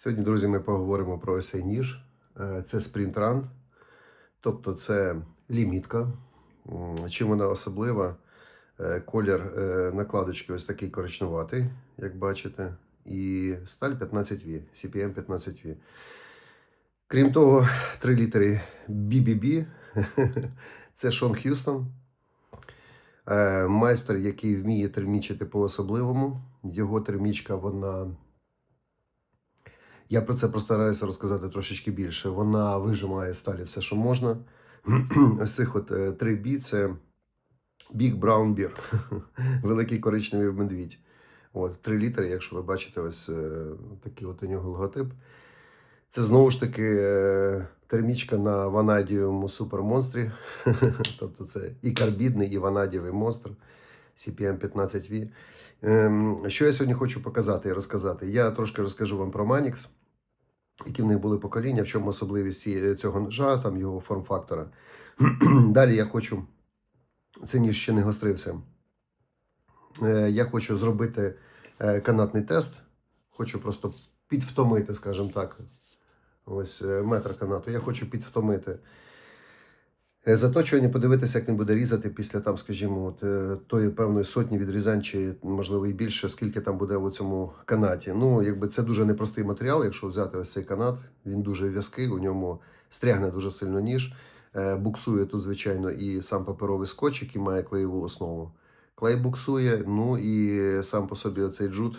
Сьогодні, друзі, ми поговоримо про ось цей ніж. Е, Це Run, тобто це лімітка. Чим вона особлива? Е, Колір е, накладочки ось такий коричнуватий, як бачите, і сталь 15V, CPM 15V. Крім того, три літери BBB. Це Шон Х'юстон. Майстер, який вміє термічити по-особливому. Його термічка, вона. Я про це постараюся розказати трошечки більше. Вона вижимає сталі все, що можна. Ось цих от е, три бі це Big Brown Bear. Великий коричневий медвідь. От, 3 літри, якщо ви бачите, ось е, такий от у нього логотип. Це знову ж таки е, термічка на ванадієвому супермонстрі. тобто це і карбідний, і ванадієвий монстр CPM 15V. Ем, Що я сьогодні хочу показати і розказати? Я трошки розкажу вам про Manix, які в них були покоління, в чому особливість цього ножа, там його форм-фактора. Далі я хочу, це ніж ще не гострився. Е, Я хочу зробити е, канатний тест. Хочу просто підвтомити, скажімо так. Ось е, метр канату. Я хочу підвтомити. Е, Заточування подивитися, як він буде різати після там, скажімо, е, тої певної сотні відрізань, чи можливо і більше, скільки там буде у цьому канаті. Ну, якби це дуже непростий матеріал, якщо взяти ось цей канат, він дуже в'язкий, у ньому стрягне дуже сильно ніж. Е, Буксує тут, звичайно, і сам паперовий скотч, який має клеєву основу. Клей буксує, ну і сам по собі оцей джут.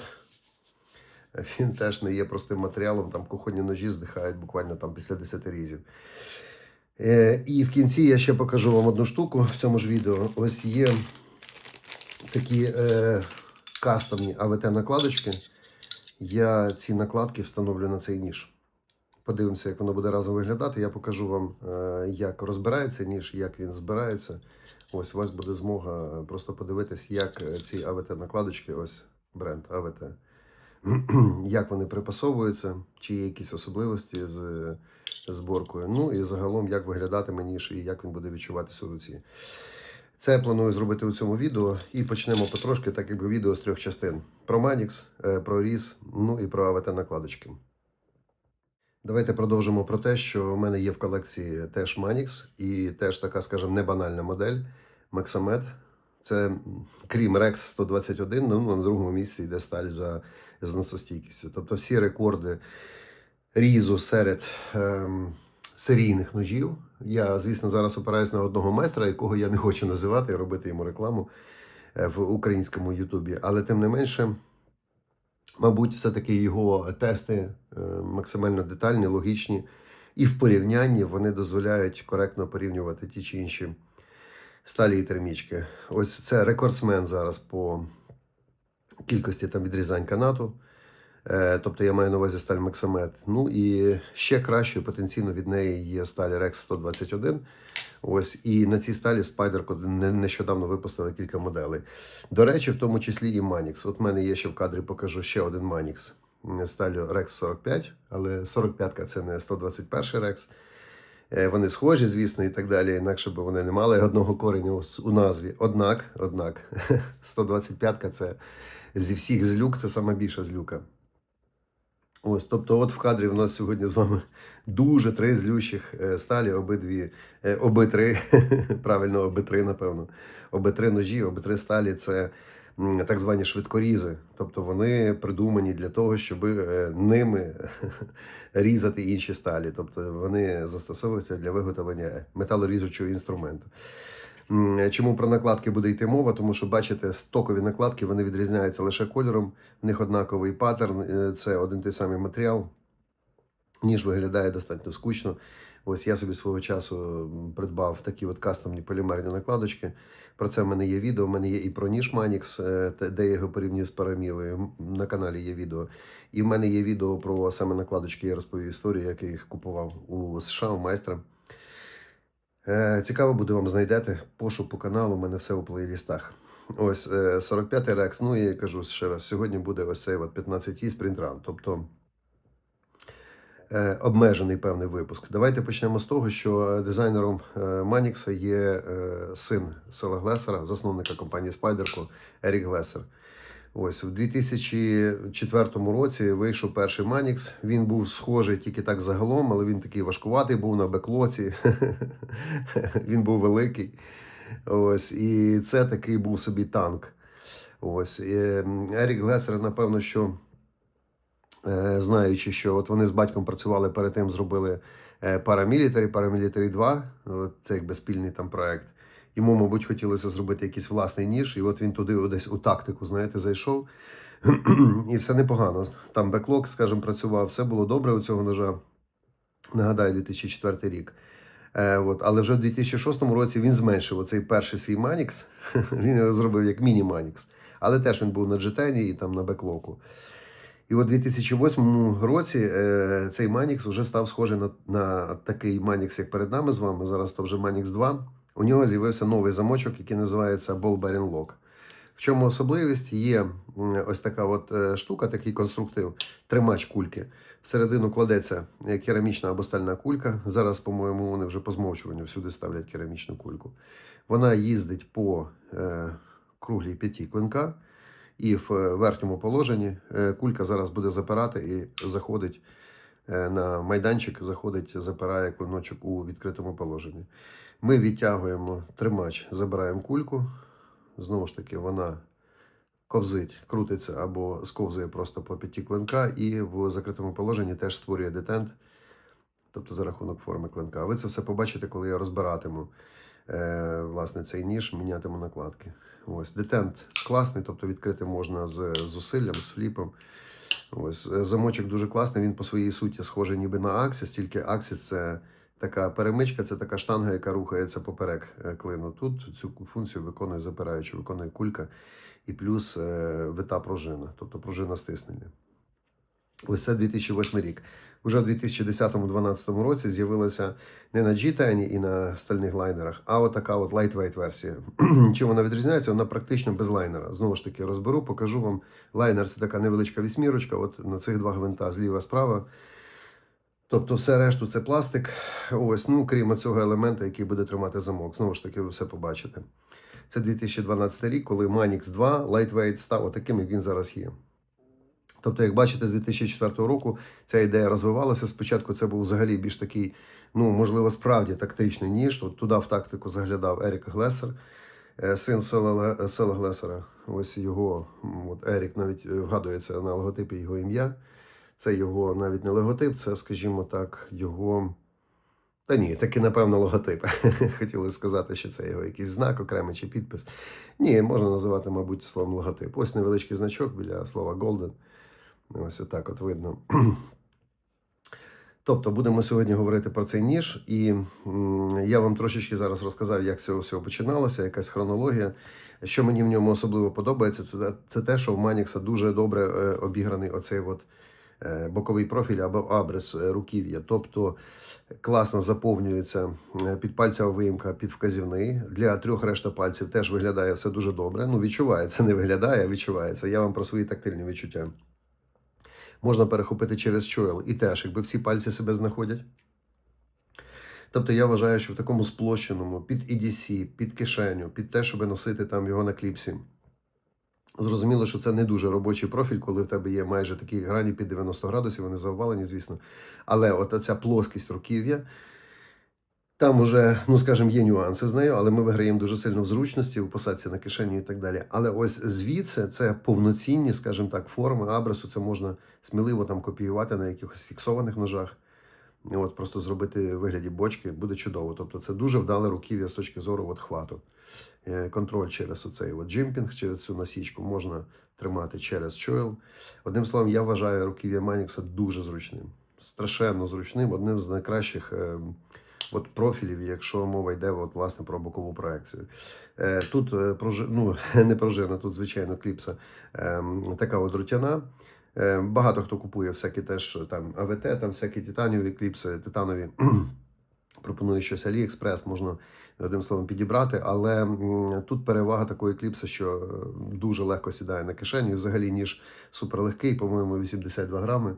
Він теж не є простим матеріалом, там кухонні ножі здихають буквально там після 10 різів. Е, і в кінці я ще покажу вам одну штуку в цьому ж відео. Ось є такі е, кастомні АВТ-накладочки. Я ці накладки встановлю на цей ніж. Подивимося, як воно буде разом виглядати. Я покажу вам, е, як розбирається ніж, як він збирається. Ось у вас буде змога просто подивитись, як ці АВТ-накладочки, ось бренд АВТ, як вони припасовуються, чи є якісь особливості з зборкою. Ну і загалом, як виглядатиме ніж і як він буде відчуватися у руці. Це я планую зробити у цьому відео і почнемо потрошки, так якби відео з трьох частин: про Manix, е, про різ, ну і про АВТ-накладочки. Давайте продовжимо про те, що в мене є в колекції теж Manix і теж така, скажімо, небанальна модель Maxamed. Це крім Rex 121, ну на другому місці йде сталь за зносостійкістю. Тобто всі рекорди різу серед ем, серійних ножів. Я, звісно, зараз опираюсь на одного майстра, якого я не хочу називати і робити йому рекламу е, в українському Ютубі. Але тим не менше, мабуть, все-таки його тести е, максимально детальні, логічні, і в порівнянні вони дозволяють коректно порівнювати ті чи інші сталі і термічки. Ось це рекордсмен зараз по кількості там відрізань канату. Е, Тобто я маю на увазі сталь Максамет. Ну і ще кращою потенційно від неї є сталь Rex 121. Ось і на цій сталі Spyder не- нещодавно випустили кілька моделей. До речі, в тому числі і Manix. От в мене є ще в кадрі покажу ще один Manix м, сталю Rex 45, але 45-ка це не 121 Rex. Е, Вони схожі, звісно, і так далі, інакше б вони не мали одного кореню у назві. Однак, однак, 125-ка це зі всіх злюк, це сама більша злюка. Ось, тобто, от в кадрі в нас сьогодні з вами дуже три злющих е, сталі, обидві, е, обитри, правильно, обитри, напевно. Обитри ножі, обитри сталі це так звані швидкорізи. Тобто вони придумані для того, щоб е, ними різати інші сталі. Тобто вони застосовуються для виготовлення металоріжучого інструменту. Чому про накладки буде йти мова? Тому що бачите, стокові накладки вони відрізняються лише кольором, в них однаковий паттерн, е, це один той самий матеріал. Ніж виглядає достатньо скучно. Ось я собі свого часу придбав такі от кастомні полімерні накладочки. Про це в мене є відео. У мене є і про ніж Manix, е, де я його порівнюю з парамілою. На каналі є відео. І в мене є відео про саме накладочки. Я розповів історію, як я їх купував у США у майстра. Е, Цікаво буде вам знайдете. Пошук по каналу, у мене все у плейлістах. Ось е, 45-й рекс. Ну і кажу ще раз, сьогодні буде ось цей от 15 і спринтран. Тобто е, обмежений певний випуск. Давайте почнемо з того, що дизайнером е, Манікса є е, син Села Глесера, засновника компанії Спайдерко Ерік Глесер. Ось в 2004 році вийшов перший Манікс. Він був схожий тільки так загалом, але він такий важкуватий був на беклоці. він був великий. Ось, і це такий був собі танк. Ось. Ерік Глесер, напевно, що е, знаючи, що от вони з батьком працювали перед тим, зробили е, Paramilitary, Paramilitary 2, от це якби спільний там проект. Йому, мабуть, хотілося зробити якийсь власний ніж, і от він туди десь у тактику, знаєте, зайшов. і все непогано. Там беклог, скажімо, працював, все було добре у цього ножа. Нагадаю, 2004 рік. Е, от, але вже в 2006 році він зменшив оцей перший свій Манікс. він його зробив як міні-Манікс. Але теж він був на джетені і там на беклоку. І у 2008 році е, цей Манікс вже став схожий на, на такий Манікс, як перед нами з вами. Зараз то вже Манікс 2. У нього з'явився новий замочок, який називається Ball Bearing Lock. В чому особливість є ось така от е, штука, такий конструктив, тримач кульки. Всередину кладеться е, керамічна або стальна кулька. Зараз, по-моєму, вони вже по змовчуванню всюди ставлять керамічну кульку. Вона їздить по е, круглій п'яті клинка, і в е, верхньому положенні е, кулька зараз буде запирати і заходить е, на майданчик, заходить, запирає клиночок у відкритому положенні. Ми відтягуємо тримач, забираємо кульку. Знову ж таки, вона ковзить, крутиться або сковзує просто по п'яті клинка, і в закритому положенні теж створює детент, тобто за рахунок форми клинка. Ви це все побачите, коли я розбиратиму власне, цей ніж, мінятиму накладки. Ось детент класний, тобто відкрити можна з зусиллям, з фліпом. Ось е, замочок дуже класний. Він по своїй суті схожий ніби на Axis, тільки Axis це така перемичка, це така штанга, яка рухається поперек е, клину. Тут цю функцію виконує запираючи, виконує кулька і плюс е, вита пружина, тобто пружина стиснення. Ось це 2008 рік. Уже в 2010-2012 році з'явилася не на G10 і на стальних лайнерах, а така от lightweight версія. Чим вона відрізняється? Вона практично без лайнера. Знову ж таки, розберу, покажу вам. Лайнер це така невеличка вісьмірочка, от на цих два гвинта зліва справа. Тобто, все решту це пластик. Ось, ну крім цього елемента, який буде тримати замок. Знову ж таки, ви все побачите. Це 2012 рік, коли Manix 2 Lightweight став отаким, як він зараз є. Тобто, як бачите, з 2004 року ця ідея розвивалася. Спочатку це був взагалі більш такий, ну, можливо, справді тактичний ніж. От туди в тактику заглядав Ерік Глесер, е, син Села, Глесера. Ось його, от Ерік навіть е, вгадується на логотипі його ім'я. Це його навіть не логотип, це, скажімо так, його. Та ні, таки, напевно, логотип. Хотіли сказати, що це його якийсь знак окремий чи підпис. Ні, можна називати, мабуть, словом логотип. Ось невеличкий значок біля слова Golden. Ось отак от видно. Тобто будемо сьогодні говорити про цей ніж, і я вам трошечки зараз розказав, як це все починалося, якась хронологія. Що мені в ньому особливо подобається, це, це те, що в Манікса дуже добре е, обіграний оцей от е, боковий профіль або абрис е, руків'я. Тобто класно заповнюється е, підпальцева виїмка під вказівний. Для трьох решта пальців теж виглядає все дуже добре. Ну, відчувається, не виглядає, а відчувається. Я вам про свої тактильні відчуття. Можна перехопити через чойл і теж, якби всі пальці себе знаходять. Тобто я вважаю, що в такому сплощеному, під EDC, під кишеню, під те, щоб носити там його на кліпсі. Зрозуміло, що це не дуже робочий профіль, коли в тебе є майже такі грані під 90 градусів, вони заввалені, звісно. Але от ця плоскість руків'я, там уже, ну скажімо, є нюанси з нею, але ми виграємо дуже сильно в зручності, в посадці на кишені і так далі. Але ось звідси це повноцінні, скажімо так, форми абресу. Це можна сміливо там копіювати на якихось фіксованих ножах. От просто зробити вигляді бочки буде чудово. Тобто це дуже вдале руків'я з точки зору от хвату. Е, Контроль через оцей от джимпінг, через цю насічку можна тримати через чойл. Одним словом, я вважаю руків'я Манікса дуже зручним, страшенно зручним, одним з найкращих. От профілів, якщо мова йде от, власне про бокову проекцію. Е, тут е, ну, не пружина, тут звичайно кліпса е, така от друтяна. Е, багато хто купує всякі теж там АВТ, там всякі титанові кліпси, титанові. Пропоную щось Аліекспрес, можна одним словом підібрати, але тут перевага такої кліпси, що дуже легко сідає на кишені. Взагалі ніж суперлегкий, по-моєму, 82 грами.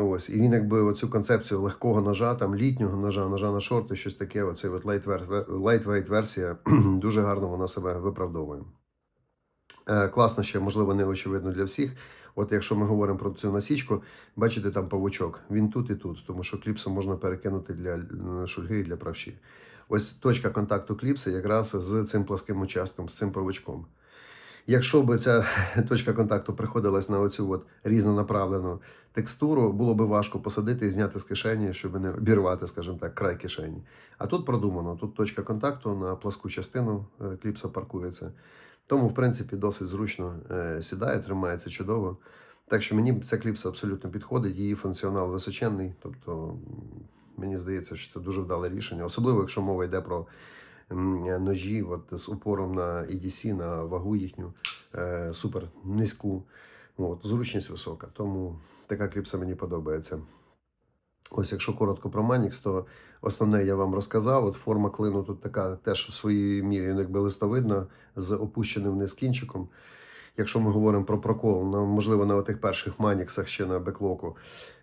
Ось, і він якби оцю концепцію легкого ножа, там літнього ножа, ножа на шорти, щось таке, оцей от lightweight версія, дуже гарно вона себе виправдовує. Е, Класно ще, можливо, не очевидно для всіх. От якщо ми говоримо про цю насічку, бачите там павучок. Він тут і тут, тому що кліпсу можна перекинути для е, шульги і для правші. Ось точка контакту кліпси якраз з цим пласким участком, з цим павучком. Якщо б ця точка контакту приходилась на оцю от різнонаправлену текстуру, було б важко посадити і зняти з кишені, щоб не обірвати, скажімо так, край кишені. А тут продумано, тут точка контакту на пласку частину е, кліпса паркується. Тому, в принципі, досить зручно е, сідає, тримається чудово. Так що мені ця кліпса абсолютно підходить, її функціонал височенний. Тобто, мені здається, що це дуже вдале рішення, особливо якщо мова йде про ножі от, з упором на EDC, на вагу їхню, е, супер низьку. От, зручність висока. Тому така кліпса мені подобається. Ось, якщо коротко про Manix, то основне я вам розказав. От форма клину тут така теж в своїй мірі ну, якби листовидна з опущеним вниз кінчиком. Якщо ми говоримо про прокол, ну, можливо, на тих перших маніксах ще на беклоку,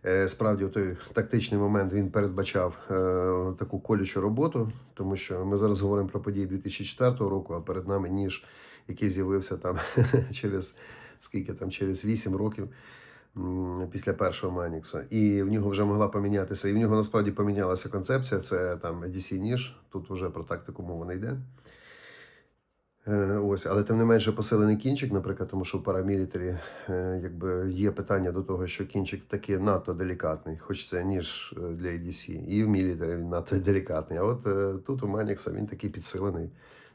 е, справді той тактичний момент він передбачав е, таку колючу роботу, тому що ми зараз говоримо про події 2004 року, а перед нами ніж, який з'явився там через скільки там, через 8 років після першого Манікса. І в нього вже могла помінятися. І в нього насправді помінялася концепція. Це там EDC ніж. Тут вже про тактику мова не йде. Е, Ось, але тим не менше посилений кінчик, наприклад, тому що в парамілітарі е, якби є питання до того, що кінчик таки надто делікатний, хоч це ніж е, для EDC, і в мілітарі він надто делікатний. А от тут у Манікса він такий підсилений,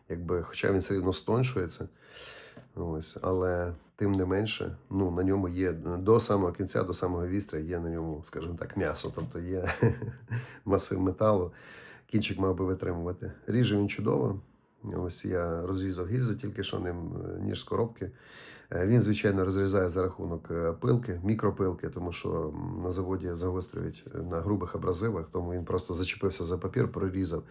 якби, хоча він все одно стоншується. Ось, але тим не менше, ну, на ньому є до самого кінця, до самого вістря є на ньому, скажімо так, м'ясо, тобто є масив металу. Кінчик мав би витримувати. Ріже він чудово. Ось я розрізав гільзи тільки що ним е, ніж з коробки. Е, Він, звичайно, розрізає за рахунок е, пилки, мікропилки, тому що на заводі загострюють е, на грубих абразивах, тому він просто зачепився за папір, прорізав.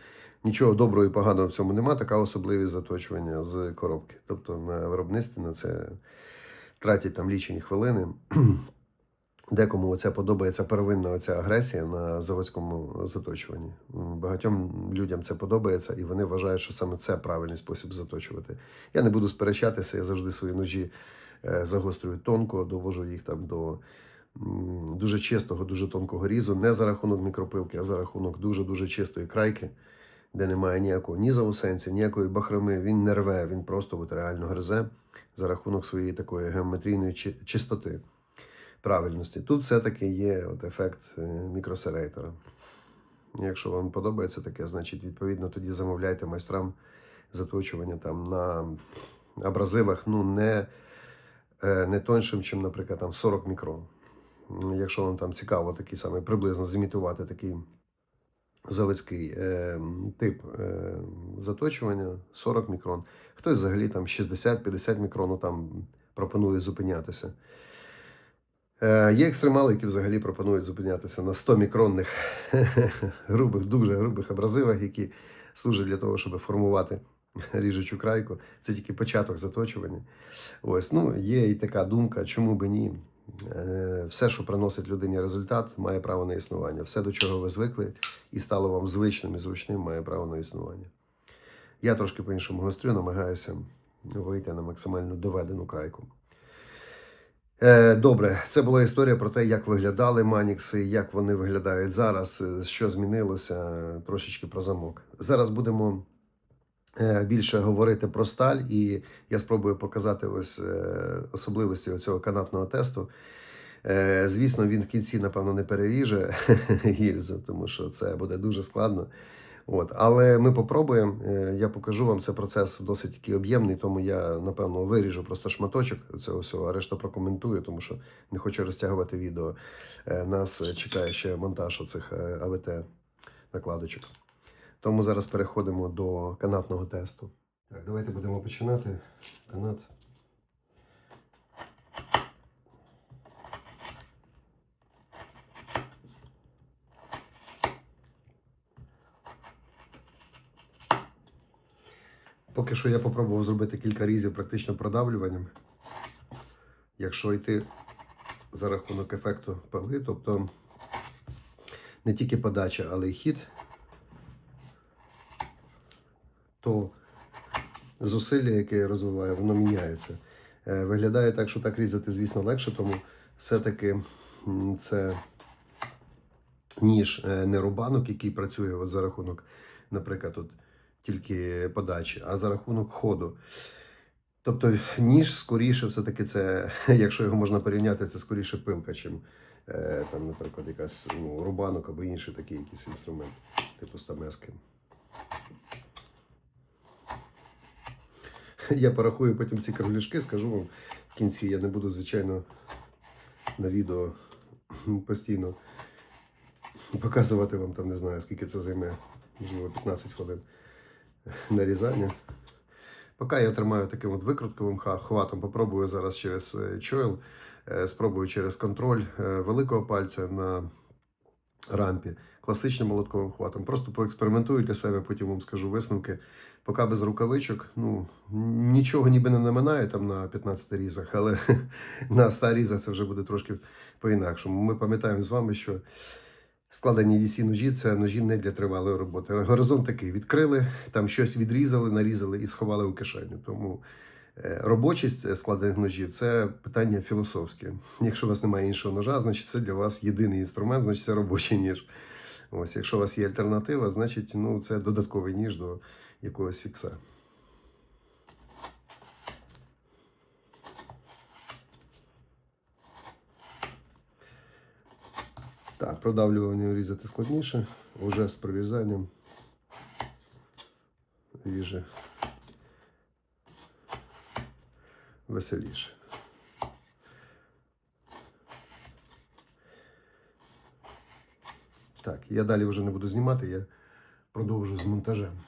Нічого доброго і поганого в цьому нема, така особливість заточування з коробки. Тобто на виробництві на це тратять там лічені хвилини. Декому оця подобається первинна оця агресія на заводському заточуванні. Багатьом людям це подобається, і вони вважають, що саме це правильний спосіб заточувати. Я не буду сперечатися, я завжди свої ножі е, загострюю тонко, довожу їх там до дуже чистого, дуже тонкого різу, не за рахунок мікропилки, а за рахунок дуже-дуже чистої крайки, де немає ніякого ні заусенця, ніякої бахроми. Він не рве, він просто от реально гризе за рахунок своєї такої геометрійної чистоти правильності. Тут все-таки є от ефект е, мікросерейтора. Якщо вам подобається таке, значить, відповідно, тоді замовляйте майстрам заточування там на абразивах, ну, не, е, не тоншим, ніж, наприклад, там 40 мікрон. Якщо вам там цікаво такий самий приблизно зімітувати такий заводський е, тип е, заточування 40 мікрон. Хтось взагалі там 60-50 мікрон ну, там пропонує зупинятися. Е, Є екстремали, які взагалі пропонують зупинятися на 100 мікронних грубих, дуже грубих абразивах, які служать для того, щоб формувати ріжучу крайку. Це тільки початок заточування. Ось, ну, є і така думка, чому би ні. Е, Все, що приносить людині результат, має право на існування. Все, до чого ви звикли і стало вам звичним і зручним, має право на існування. Я трошки по-іншому гострю, намагаюся вийти на максимально доведену крайку. Е, Добре, це була історія про те, як виглядали манікси, як вони виглядають зараз, е, що змінилося, е, трошечки про замок. Зараз будемо більше говорити про сталь, і я спробую показати ось особливості цього канатного тесту. Звісно, він в кінці, напевно, не переріже гільзу, тому що це буде дуже складно. От. Але ми попробуємо. Е, Я покажу вам це процес досить такий об'ємний, тому я напевно виріжу просто шматочок цього всього, а решта прокоментую, тому що не хочу розтягувати відео. Е, Нас чекає ще монтаж оцих е, АВТ накладочок. Тому зараз переходимо до канатного тесту. Так, давайте будемо починати. Канат. Поки що я попробував зробити кілька різів практично продавлюванням. Якщо йти за рахунок ефекту пили, тобто не тільки подача, але й хід, то зусилля, яке я розвиваю, воно міняється. Е, Виглядає так, що так різати, звісно, легше, тому все-таки це ніж е, не рубанок, який працює от за рахунок, наприклад, тут тільки подачі, а за рахунок ходу. Тобто ніж скоріше, все-таки це, якщо його можна порівняти, це скоріше пилка, чим е, там, наприклад, якась ну, рубанок або інший такий якийсь інструмент, типу стамески. Я порахую потім ці кругляшки, скажу вам в кінці. Я не буду, звичайно, на відео постійно показувати вам там, не знаю, скільки це займе, можливо, 15 хвилин нарізання. Поки я тримаю таким от викрутковим хватом, попробую зараз через е, чойл, е, спробую через контроль е, великого пальця на рампі, класичним молотковим хватом. Просто поекспериментую для себе, потім вам скажу висновки. Поки без рукавичок, ну нічого ніби не наминає там на 15 різах, але на 100 різах це вже буде трошки по-інакшому. Ми пам'ятаємо з вами, що складені DC ножі це ножі не для тривалої роботи. Горизонт такий: відкрили, там щось відрізали, нарізали і сховали у кишеню. Тому е, робочість е, складених ножів це питання філософське. Якщо у вас немає іншого ножа, значить це для вас єдиний інструмент, значить це робочий ніж. Ось, якщо у вас є альтернатива, значить ну, це додатковий ніж до якогось фікса. Так, продавлювання різати складніше, уже з прорізанням ріже веселіше. Так, я далі вже не буду знімати, я продовжу з монтажем.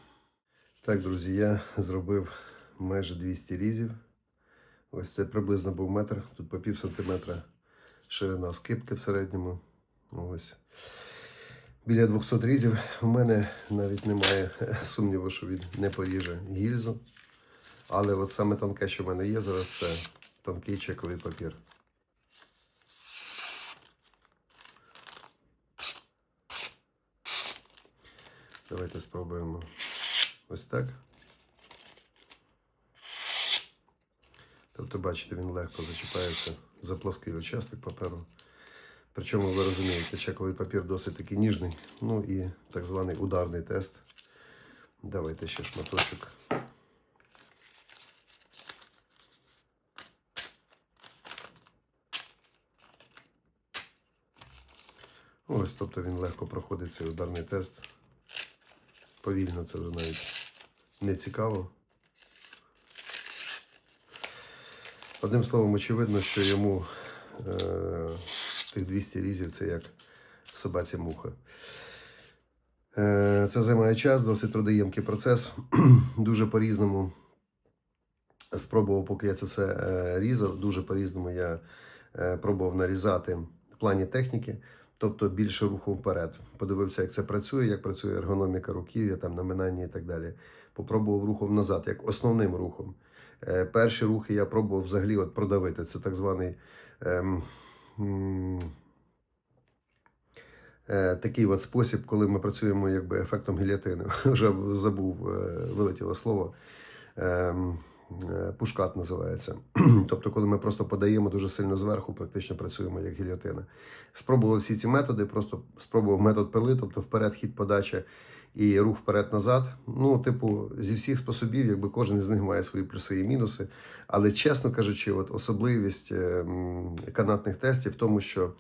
Так, друзі, я зробив майже 200 різів. Ось це приблизно був метр, тут по пів сантиметра ширина скипки в середньому. Ось. Біля 200 різів. У мене навіть немає сумніву, що він не поріже гільзу. Але от саме тонке, що в мене є зараз, це тонкий чековий папір. Давайте спробуємо ось так. Тобто, бачите, він легко зачіпається за плоский участок паперу. Причому ви розумієте, чековий папір досить таки ніжний. Ну і так званий ударний тест. Давайте ще шматочок. Ось, тобто він легко проходить цей ударний тест. Повільно це вже навіть не цікаво. Одним словом, очевидно, що йому е, тих 200 різів це як собаця муха. Е, це займає час, досить трудоємкий процес. Дуже по-різному спробував, поки я це все е, різав, дуже по-різному я е, пробував нарізати в плані техніки, тобто більше руху вперед. Подивився, як це працює, як працює ергономіка руків'я, там наминання і так далі. Попробував рухом назад, як основним рухом. Перші рухи я пробував взагалі от продавити. Це так званий ем, такий от спосіб, коли ми працюємо якби ефектом гілятини. Вже забув, е, вилетіло слово. Ем, е, Пушкат називається. тобто, коли ми просто подаємо дуже сильно зверху, практично працюємо як гільотина. Спробував всі ці методи, просто спробував метод пили, тобто вперед хід подача і рух вперед-назад. Ну, типу, зі всіх способів, якби кожен з них має свої плюси і мінуси. Але чесно кажучи, от особливість е, канатних тестів в тому, що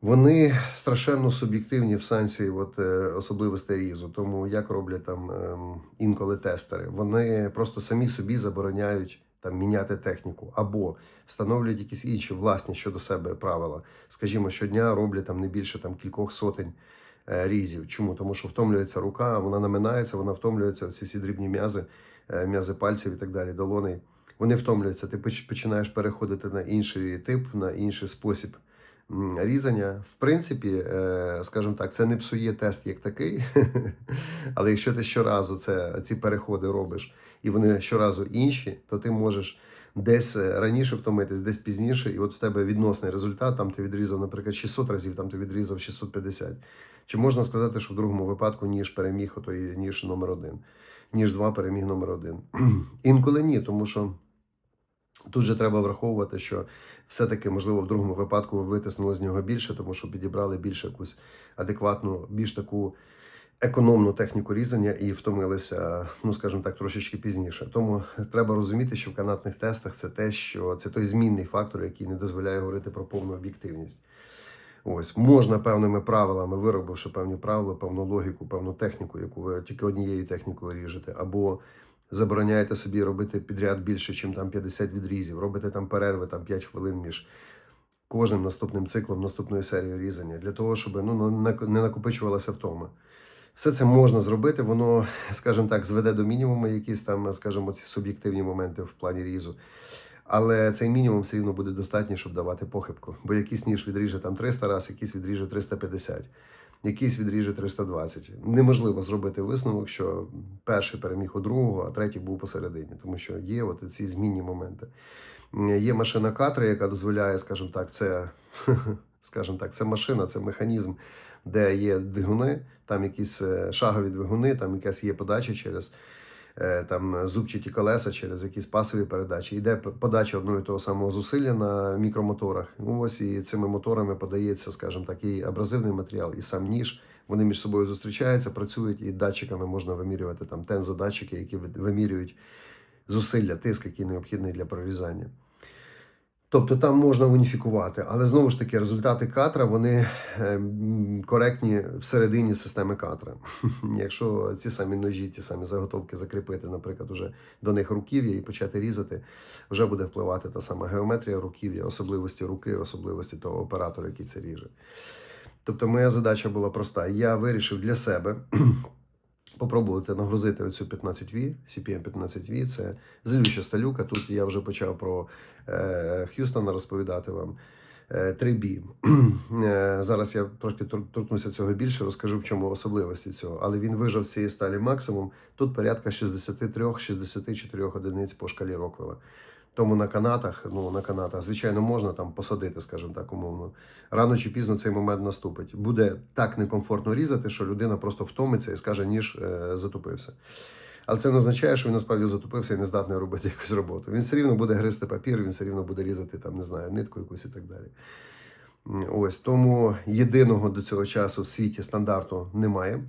вони страшенно суб'єктивні в сенсі от, е, особливостей різу. Тому як роблять там ем, інколи тестери, вони просто самі собі забороняють там міняти техніку або встановлюють якісь інші власні щодо себе правила. Скажімо, щодня роблять там не більше там кількох сотень е, різів. Чому? Тому що втомлюється рука, вона наминається, вона втомлюється, ці всі дрібні м'язи, е, м'язи пальців і так далі, долони. Вони втомлюються. Ти починаєш переходити на інший тип, на інший спосіб різання. В принципі, е, скажімо так, це не псує тест як такий. Але якщо ти щоразу це, ці переходи робиш, і вони щоразу інші, то ти можеш десь е, раніше втомитись, десь пізніше, і от в тебе відносний результат, там ти відрізав, наприклад, 600 разів, там ти відрізав 650. Чи можна сказати, що в другому випадку ніж переміг отой ніж номер один, ніж два переміг номер один? Інколи ні, тому що Тут же треба враховувати, що все-таки, можливо, в другому випадку ви витиснули з нього більше, тому що підібрали більш якусь адекватну, більш таку економну техніку різання і втомилися, ну скажімо так, трошечки пізніше. Тому треба розуміти, що в канатних тестах це те, що це той змінний фактор, який не дозволяє говорити про повну об'єктивність. Ось можна певними правилами, виробивши певні правила, певну логіку, певну техніку, яку ви тільки однією технікою ріжете, або забороняєте собі робити підряд більше, ніж там 50 відрізів, робите там перерви там 5 хвилин між кожним наступним циклом, наступної серії різання, для того, щоб ну, не накопичувалася втома. Все це можна зробити, воно, скажімо так, зведе до мінімуму якісь там, скажімо, ці суб'єктивні моменти в плані різу. Але цей мінімум все рівно буде достатньо, щоб давати похибку. Бо якийсь ніж відріже там 300 раз, якийсь відріже 350, якийсь відріже 320. Неможливо зробити висновок, що перший переміг у другого, а третій був посередині, тому що є от ці змінні моменти. Є машина катри, яка дозволяє, скажімо так, це, скажімо так, це машина, це механізм, де є двигуни, там якісь е, шагові двигуни, там якась є подача через там зубчаті колеса, через якісь пасові передачі. Йде подача одного і того самого зусилля на мікромоторах. Ну ось і цими моторами подається, скажімо так, і абразивний матеріал, і сам ніж. Вони між собою зустрічаються, працюють, і датчиками можна вимірювати там тензодатчики, які ви- вимірюють зусилля, тиск, який необхідний для прорізання. Тобто там можна уніфікувати, але знову ж таки результати катра вони е, коректні всередині системи катра. Якщо ці самі ножі, ті самі заготовки закріпити, наприклад, уже до них руків'я і почати різати, вже буде впливати та сама геометрія руків'я, особливості руки, особливості того оператора, який це ріже. Тобто, моя задача була проста. Я вирішив для себе попробувати нагрузити оцю 15V, CPM 15V, це злюща сталюка. Тут я вже почав про е, Х'юстона розповідати вам. Е, 3B. Е, Зараз я трошки торкнуся цього більше, розкажу в чому особливості цього. Але він вижав з цієї сталі максимум. Тут порядка 63-64 одиниць по шкалі Роквелла. Тому на канатах, ну на канатах, звичайно, можна там посадити, скажімо так, умовно. Рано чи пізно цей момент наступить. Буде так некомфортно різати, що людина просто втомиться і скаже, ніж е, затупився. Але це не означає, що він насправді затупився і не здатний робити якусь роботу. Він все рівно буде гризти папір, він все рівно буде різати там, не знаю, нитку якусь і так далі. Ось тому єдиного до цього часу в світі стандарту немає.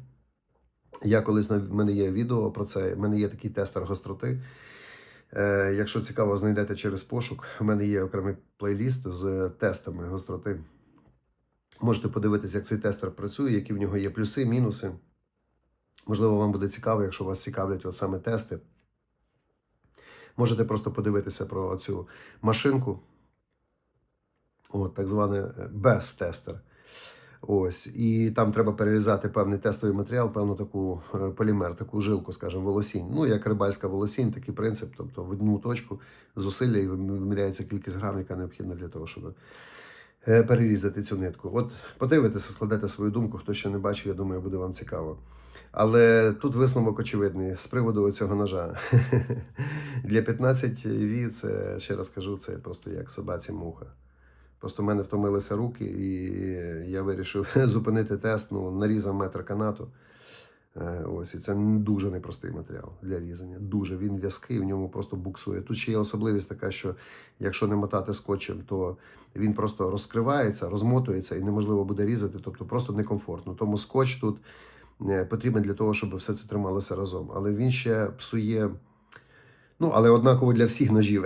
Я колись на мене є відео про це. в мене є такий тестер гостроти. Е, якщо цікаво, знайдете через пошук. У мене є окремий плейліст з тестами гостроти. Можете подивитися, як цей тестер працює, які в нього є плюси, мінуси. Можливо, вам буде цікаво, якщо вас цікавлять саме тести. Можете просто подивитися про цю машинку. От, так званий без-тестер. Ось, і там треба перерізати певний тестовий матеріал, певну таку е, полімер, таку жилку, скажімо, волосінь. Ну, як рибальська волосінь, такий принцип. Тобто в одну точку зусилля і виміряється кількість грам, яка необхідна для того, щоб е, перерізати цю нитку. От подивитися, складете свою думку, хто ще не бачив, я думаю, буде вам цікаво. Але тут висновок очевидний з приводу цього ножа. Для 15 ві це ще раз кажу, це просто як собаці муха. Просто в мене втомилися руки, і я вирішив зупинити тест. Ну, нарізав метр канату. Е, Ось, і це дуже непростий матеріал для різання. Дуже він в'язкий, в ньому просто буксує. Тут ще є особливість така, що якщо не мотати скотчем, то він просто розкривається, розмотується і неможливо буде різати, тобто просто некомфортно. Тому скотч тут е, потрібен для того, щоб все це трималося разом. Але він ще псує. Ну, але однаково для всіх ножів.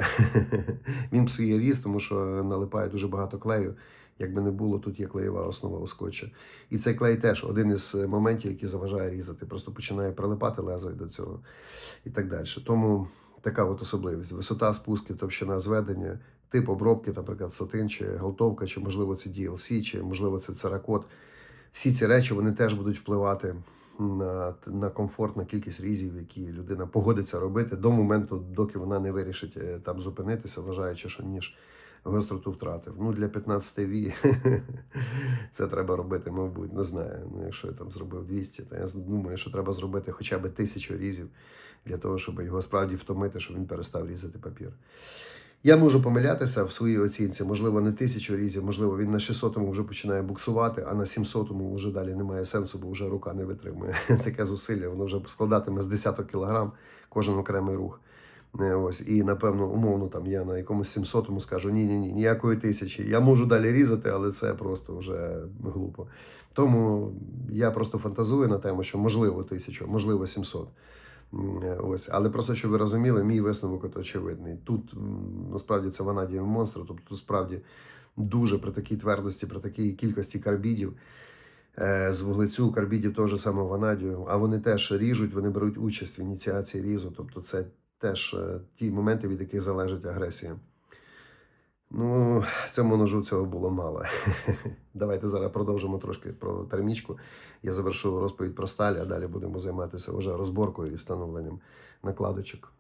Він псує різ, тому що налипає дуже багато клею. Якби не було, тут є клеєва основа у скотча. І цей клей теж один із моментів, який заважає різати. Просто починає прилипати лезо до цього і так далі. Тому така от особливість. Висота спусків, товщина зведення, тип обробки, наприклад, сатин, чи галтовка, чи можливо це DLC, чи можливо це церакот. Всі ці речі вони теж будуть впливати на, на комфорт, на кількість різів, які людина погодиться робити до моменту, доки вона не вирішить е, там зупинитися, вважаючи, що ніж гостроту втратив. Ну, для 15 ві це треба робити, мабуть, не знаю. Ну, якщо я там зробив 200, то я думаю, що треба зробити хоча б тисячу різів для того, щоб його справді втомити, щоб він перестав різати папір. Я можу помилятися в своїй оцінці, можливо, не тисячу різів, можливо, він на 600-му вже починає буксувати, а на 700-му вже далі немає сенсу, бо вже рука не витримує таке зусилля. Воно вже складатиме з десяток кілограм кожен окремий рух. Е, Ось, і напевно, умовно, там я на якомусь 700-му скажу: ні, ні, ні, ніякої тисячі. Я можу далі різати, але це просто вже глупо. Тому я просто фантазую на тему, що можливо тисячу, можливо 700. Е, Ось, але просто щоб ви розуміли, мій висновок от очевидний. Тут насправді це ванадієвий монстр, тобто тут справді дуже при такій твердості, при такій кількості карбідів. е, З вуглецю карбідів того ж самого ванадію, а вони теж ріжуть, вони беруть участь в ініціації різу. Тобто, це теж е, ті моменти, від яких залежить агресія. Ну, цьому ножу цього було мало. Давайте зараз продовжимо трошки про термічку. Я завершу розповідь про сталь, а далі будемо займатися вже розборкою і встановленням накладочок.